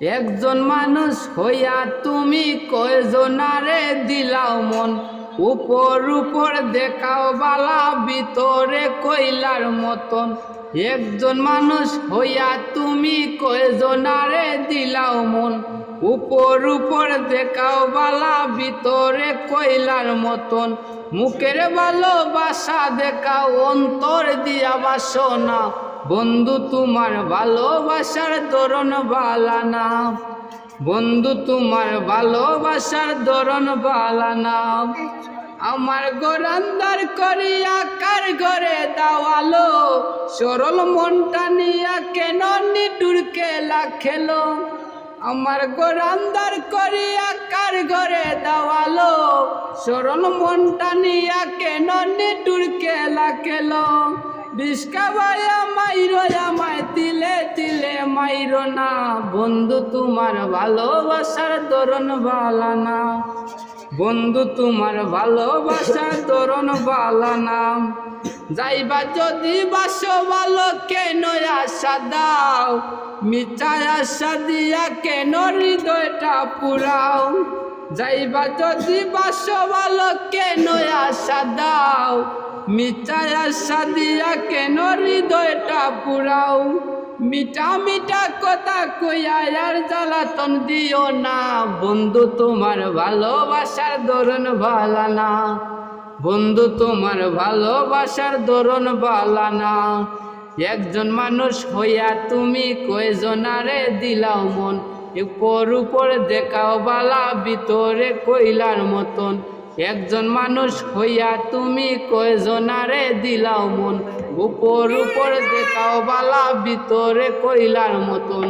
একজন মানুষ হইয়া তুমি কয়জনারে দিলাও মন? উপর উপর দেখাও বালা, ভিতরে কইলার মতন। একজন মানুষ হইয়া তুমি কয়জনারে দিলাও মন? উপর উপর দেখাও বালা, ভিতরে কইলার মতন। মুখের ভালোবাসা দেখাও, অন্তর দিয়া বাসনা। বন্ধু, তোমার ভালোবাসার ধরন বালানা। বন্ধু, তোমার ভালোবাসার ধরন বালানা। আমার গোরান্দার করিয়া কার ঘরে দাওয়ালো? সরল মনটা নিয়া কেন নিটুর খেলা খেলো? আমার গোরান্দার করিয়া কার ঘরে দাওয়ালো? সরল মনটা নিয়া কেন নেটুর খেলা খেল? বিষ্কাবায়া মাইরো, আমায় তিলে তিলে মাইরো না। বন্ধু, তোমার ভালোবাসার ধরন বালানা বন্ধু, তোমার ভালোবাসার ধরন বালানা যাইবা যদি বাসো ভালো কেন আশা দাও? মিঠাই আশা দিয়া কেন হৃদয়টা পুরাও? যাইবা যদি বাসো ভালো কেন আশা দাও? মিঠাই আশা দিয়া কেন হৃদয়টা পুরাও? মিঠা মিঠা কথা কইয়া আর জ্বালাতন দিও না। বন্ধু, তোমার ভালোবাসার ধরন ভালা না। বন্ধু, তোমার ভালোবাসার ধরন বালা না। একজন মানুষ হইয়া তুমি কয়জনারে দিলাও মন? উপর উপর দেখাও বালা, ভিতরে কইলার মতন। একজন মানুষ হইয়া তুমি কয়জনারে দিলাও মন? উপর উপর দেখাও বালা ভিতরে কইলার মতন।